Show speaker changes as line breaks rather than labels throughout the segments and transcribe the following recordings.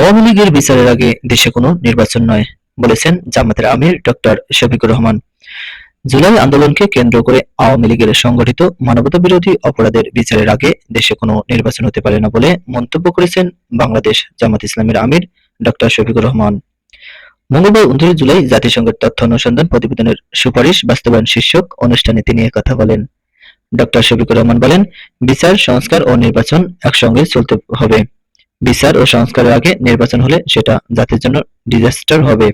আওয়ামী লীগের বিচারের আগে দেশে কোনো নির্বাচন নয়, বলেছেন জামাতের আমির ডক্টর শফিকুর রহমান। জুলাই আন্দোলনকে কেন্দ্র করে আওয়ামী লীগের সংগঠিত মানবতাবিরোধী অপরাধের বিচারের আগে দেশে কোনো নির্বাচন হতে পারে না বলে মন্তব্য করেছেন বাংলাদেশ জামাত ইসলামের আমির ডক্টর শফিকুর রহমান। মঙ্গলবার উনত্রিশ জুলাই জাতিসংঘের তথ্য অনুসন্ধান প্রতিবেদনের সুপারিশ বাস্তবায়ন শীর্ষক অনুষ্ঠানে তিনি কথা বলেন। ডক্টর শফিকুর রহমান বলেন, বিচার, সংস্কার ও নির্বাচন একসঙ্গে চলতে হবে। বিচার ও সংস্কারের আগে নির্বাচন হলে সেটা জাতির জন্য ডিজাস্টার হবে।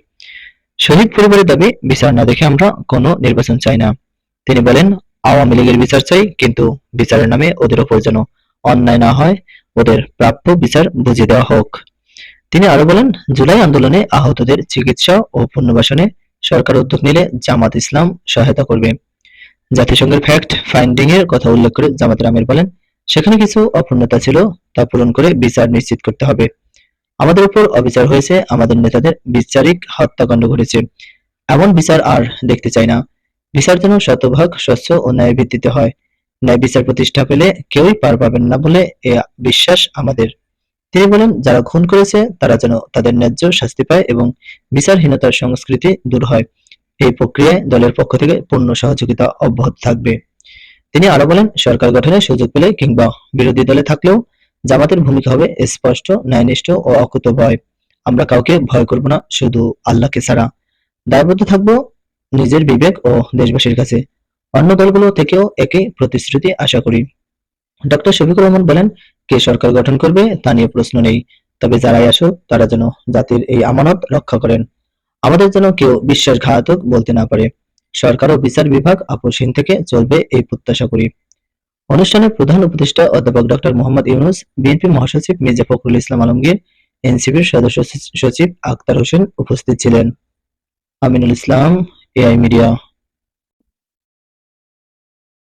শহীদ পরিবারের দাবি, বিচার না দেখে আমরা কোনো নির্বাচন চাই না। তিনি বলেন, আওয়ামী লীগের বিচার চাই, কিন্তু বিচারের নামে ওদের ওপর যেন অন্যায় না হয়, ওদের প্রাপ্য বিচার বুঝিয়ে দেওয়া হোক। তিনি আরও বলেন, জুলাই আন্দোলনে আহতদের চিকিৎসা ও পুনর্বাসনে সরকার উদ্যোগ নিলে জামাত ইসলাম সহায়তা করবে। জাতিসংঘের ফ্যাক্ট ফাইন্ডিং এর কথা উল্লেখ করে জামাত আমির বলেন সেখানে কিছু অপূর্ণতা ছিল তা পূরণ করে বিচার নিশ্চিত করতে হবে। আমাদের উপর অবিচার হয়েছে, আমাদের নেতাদের বিচারিক হত্যাকাণ্ড ঘটেছে। এমন বিচার আর দেখতে চাই না। বিচার যেন শতভাগ স্বচ্ছ ও ন্যায় ভিত্তিতে হয়। ন্যায় বিচার প্রতিষ্ঠা পেলে কেউই পার পাবেন না বলে এ বিশ্বাস আমাদের। তিনি বলেন, যারা খুন করেছে, তারা যেন তাদের ন্যায্য শাস্তি পায় এবং বিচারহীনতার সংস্কৃতি দূর হয়। এই প্রক্রিয়ায় দলের পক্ষ থেকে পূর্ণ সহযোগিতা অব্যাহত থাকবে। তিনি আরও বলেন, সরকার গঠনের সুযোগ পেলে কিংবা বিরোধী দলে থাকলেও জামাতের ভূমিকা হবে স্পষ্ট, ন্যায়নিষ্ঠ ও অকুত ভয় আমরা কাউকে ভয় করব না, শুধু আল্লাহকে ছাড়া। দায়বদ্ধ থাকব নিজের বিবেক ও দেশবাসীর কাছে। অন্য দলগুলো থেকেও একই প্রতিশ্রুতি আশা করি। ডক্টর শফিকুর রহমান বলেন, কে সরকার গঠন করবে তা নিয়ে প্রশ্ন নেই। তবে যারাই আসুক, তারা যেন জাতির এই আমানত রক্ষা করেন। আমাদের যেন কেউ বিশ্বাসঘাতক বলতে না পারে। সরকার ও বিচার বিভাগ আপোষহীন থেকে চলবে এই প্রত্যাশা করি। অনুষ্ঠানে প্রধান উপদেষ্টা অধ্যাপক ডক্টর মোহাম্মদ ইউনুস, বিএনপি মহাসচিব মির্জা ফখরুল ইসলাম আলমগীর, এনসিপির সদস্য সচিব আক্তার হোসেন উপস্থিত ছিলেন। Aminul Islam, AI media.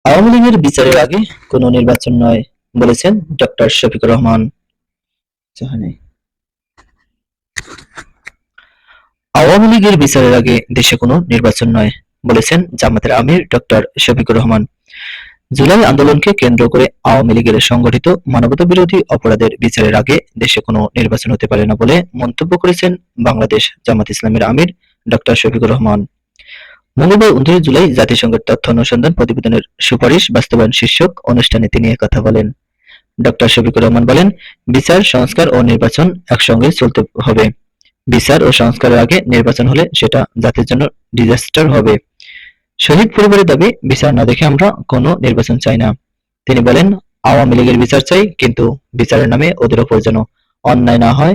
Awami লীগের বিচারের আগে কোনো নির্বাচন নয়, বলেছেন ডক্টর শফিকুর রহমান। আওয়ামী লীগের বিচারের আগে দেশে কোনো নির্বাচন নয় বলেছেন জামাতের আমির ডক্টর শফিকুর রহমান। জুলাই আন্দোলনকে কেন্দ্র করে আওয়ামী লীগের সংগঠিত মানবতাবিরোধী অপরাধের বিচারের আগে দেশে কোনো নির্বাচন হতে পারে না বলে মন্তব্য করেছেন বাংলাদেশ জামাত ইসলামের আমির ডক্টর শফিকুর রহমান। মঙ্গলবার উনত্রিশ জুলাই জাতিসংঘের তথ্য অনুসন্ধান প্রতিবেদনের সুপারিশ বাস্তবায়ন শীর্ষক অনুষ্ঠানে তিনি একথা বলেন। ডক্টর শফিকুর রহমান বলেন, বিচার, সংস্কার ও নির্বাচন একসঙ্গে চলতে হবে। বিচার ও সংস্কারের আগে নির্বাচন হলে সেটা জাতির জন্য ডিজাস্টার হবে। শহীদ পরিবারের দাবি, বিচার না দেখে আমরা কোনো নির্বাচন চাই না। তিনি বলেন, আওয়ামী লীগের বিচার চাই, কিন্তু বিচারের নামে ওদের ওপর যেন অন্যায় না হয়।